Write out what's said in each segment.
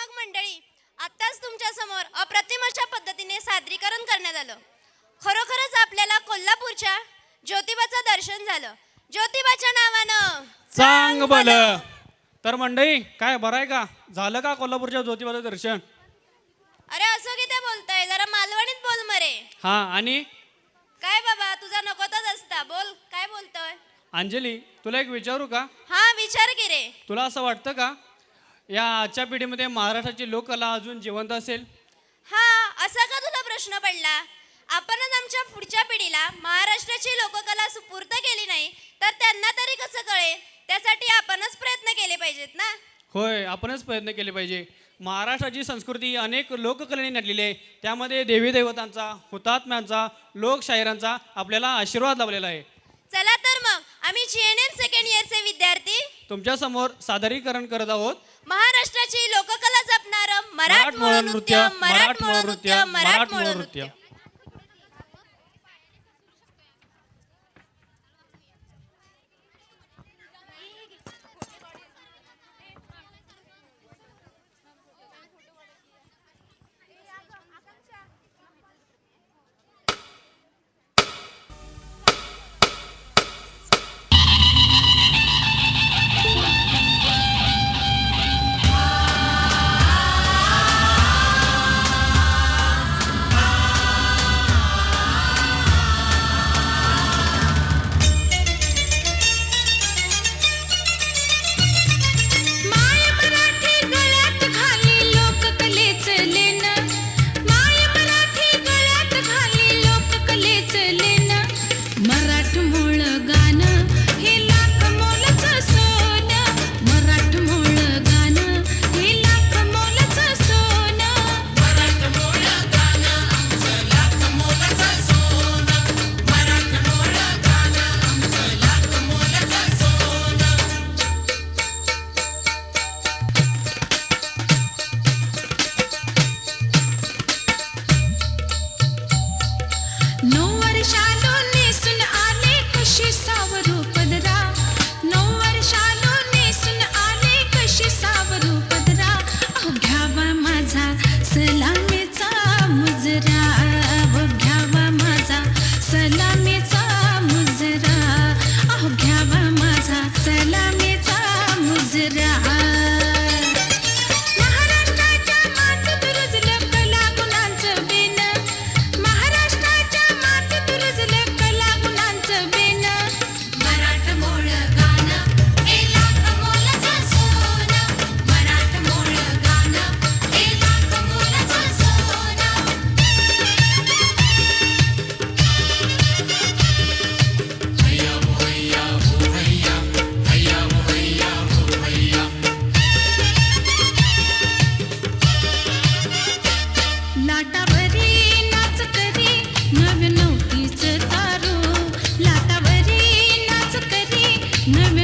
मग मंडळी आत्ताच तुमच्यासमोर अप्रतिम अशा पद्धतीने सादरीकरण करण्यात आलं. खरोखरच आपल्याला कोल्हापूरच्या ज्योतिबाचं दर्शन झालं. ज्योतिबाच्या नावानं चांग बल. तर मंडळी काय बरं आहे का? झालं का कोल्हापूरच्या ज्योतिबाचं दर्शन? अरे असं किती बोलताय? जरा मालवणीत बोल मरे. हा आणि? काय बाबा तुझा नकोतच असता बोल काय बोलतोय? अंजली तुला एक विचारू का? हा विचार की रे. तुला असं वाटतं का? या आजच्या पिढीमध्ये महाराष्ट्राची लोककला अजून जिवंत असेल? हा असा का तुला प्रश्न पडला? आपणच आमच्या पुढच्या पिढीला महाराष्ट्राची लोककला सुपूर्त केली नाही तर त्यांना तरी कसं कळेल? त्यासाठी आपणच प्रयत्न केले पाहिजेत ना? होय आपणच प्रयत्न केले पाहिजे. महाराष्ट्राची संस्कृती अनेक लोककलेने नटलेली आहे. त्यामध्ये देवी देवतांचा हुतात्म्यांचा लोकशाहिरांचा आपल्याला आशीर्वाद लाभलेला आहे. चला तर मग आम्ही जी एन एम सेकंड इयरचे विद्यार्थी. तुमच्यासमोर सादरीकरण करत आहोत. महाराष्ट्राची लोककला जपणार मराठमोळ नृत्य मराठमोळ नृत्य मराठमोळ नृत्य. No. ne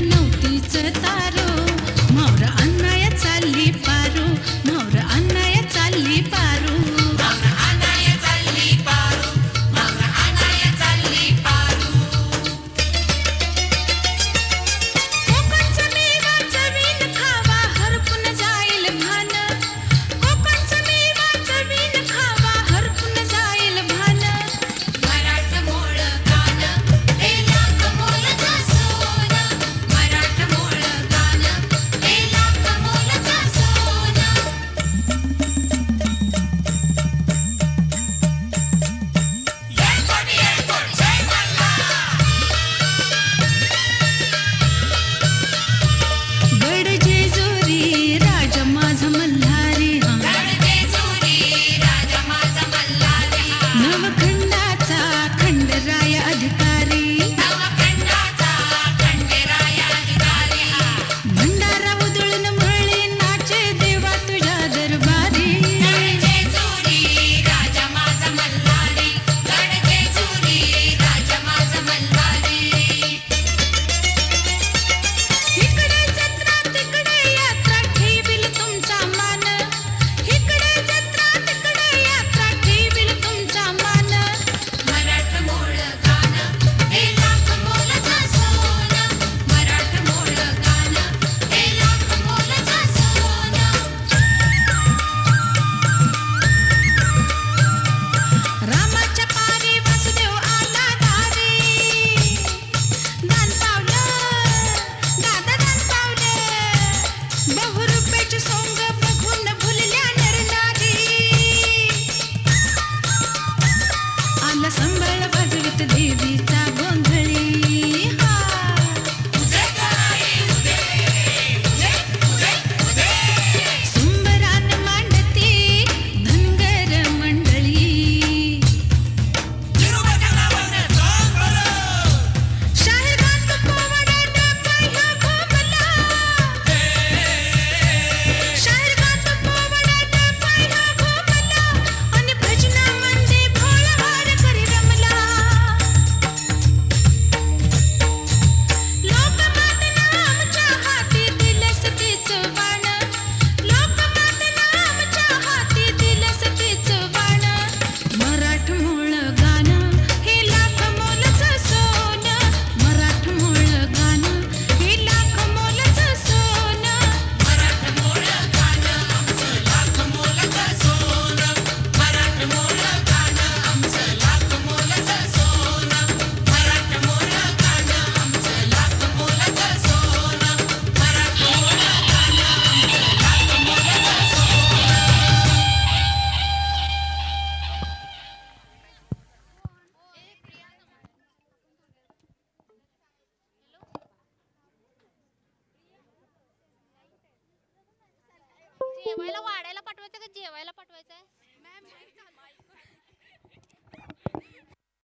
जेवायला वाढायला पाठवायचं का जेवायला पाठवायचं?